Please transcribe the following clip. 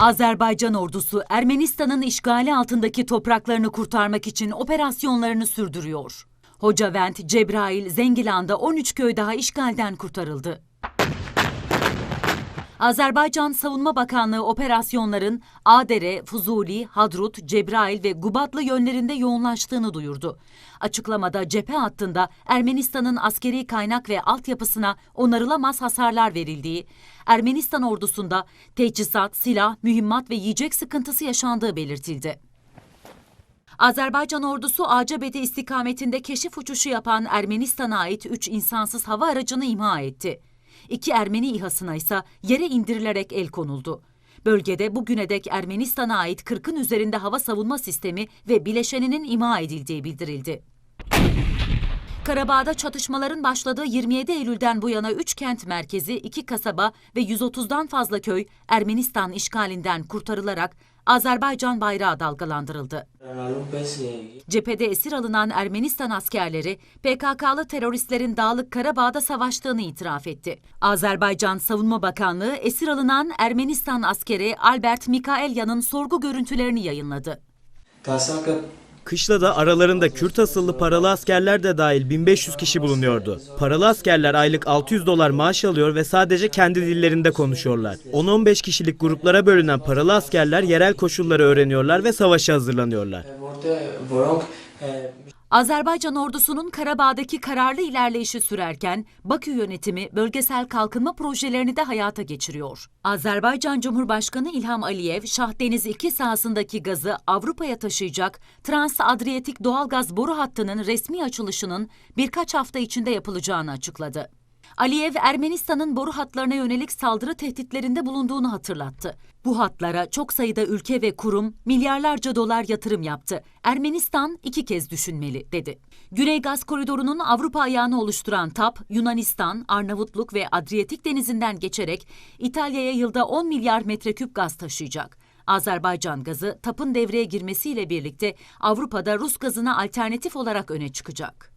Azerbaycan ordusu Ermenistan'ın işgali altındaki topraklarını kurtarmak için operasyonlarını sürdürüyor. Hocavent, Cebrail, Zengilan'da 13 köy daha işgalden kurtarıldı. Azerbaycan Savunma Bakanlığı operasyonların Adere, Fuzuli, Hadrut, Cebrail ve Gubatlı yönlerinde yoğunlaştığını duyurdu. Açıklamada cephe hattında Ermenistan'ın askeri kaynak ve altyapısına onarılamaz hasarlar verildiği, Ermenistan ordusunda teçhizat, silah, mühimmat ve yiyecek sıkıntısı yaşandığı belirtildi. Azerbaycan ordusu Acebede istikametinde keşif uçuşu yapan Ermenistan'a ait 3 insansız hava aracını imha etti. İki Ermeni İHA'sına ise yere indirilerek el konuldu. Bölgede bugüne dek Ermenistan'a ait 40'ın üzerinde hava savunma sistemi ve bileşeninin imha edildiği bildirildi. Karabağ'da çatışmaların başladığı 27 Eylül'den bu yana 3 kent merkezi, 2 kasaba ve 130'dan fazla köy Ermenistan işgalinden kurtarılarak Azerbaycan bayrağı dalgalandırıldı. Cephede esir alınan Ermenistan askerleri PKK'lı teröristlerin Dağlık Karabağ'da savaştığını itiraf etti. Azerbaycan Savunma Bakanlığı esir alınan Ermenistan askeri Albert Mikaelyan'ın sorgu görüntülerini yayınladı. Kışlada aralarında Kürt asıllı paralı askerler de dahil 1500 kişi bulunuyordu. Paralı askerler aylık 600 dolar maaş alıyor ve sadece kendi dillerinde konuşuyorlar. 10-15 kişilik gruplara bölünen paralı askerler yerel koşulları öğreniyorlar ve savaşa hazırlanıyorlar. Azerbaycan ordusunun Karabağ'daki kararlı ilerleyişi sürerken Bakü yönetimi bölgesel kalkınma projelerini de hayata geçiriyor. Azerbaycan Cumhurbaşkanı İlham Aliyev, Şahdeniz 2 sahasındaki gazı Avrupa'ya taşıyacak Trans-Adriyatik doğalgaz boru hattının resmi açılışının birkaç hafta içinde yapılacağını açıkladı. Aliyev, Ermenistan'ın boru hatlarına yönelik saldırı tehditlerinde bulunduğunu hatırlattı. Bu hatlara çok sayıda ülke ve kurum milyarlarca dolar yatırım yaptı. Ermenistan iki kez düşünmeli, dedi. Güney Gaz Koridoru'nun Avrupa ayağını oluşturan TAP, Yunanistan, Arnavutluk ve Adriyatik denizinden geçerek İtalya'ya yılda 10 milyar metreküp gaz taşıyacak. Azerbaycan gazı TAP'ın devreye girmesiyle birlikte Avrupa'da Rus gazına alternatif olarak öne çıkacak.